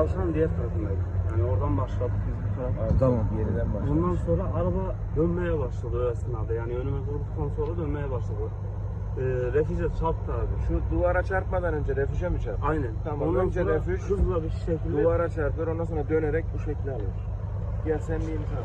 kavşağın diğer tarafındaydık. Yani oradan başladık biz bu tarafa. Tamam. Yeniden başla. Ondan sonra araba dönmeye başladı o esnada. Yani önüme durduktan sonra dönmeye başladı. Ee, refüje çarptı abi. Şu duvara çarpmadan önce refüje mi çarptı? Aynen. Tamam, Ondan önce sonra refüj, hızla bir şekilde Duvara çarpıyor ondan sonra dönerek bu şekli alıyor. Gel sen bir imza.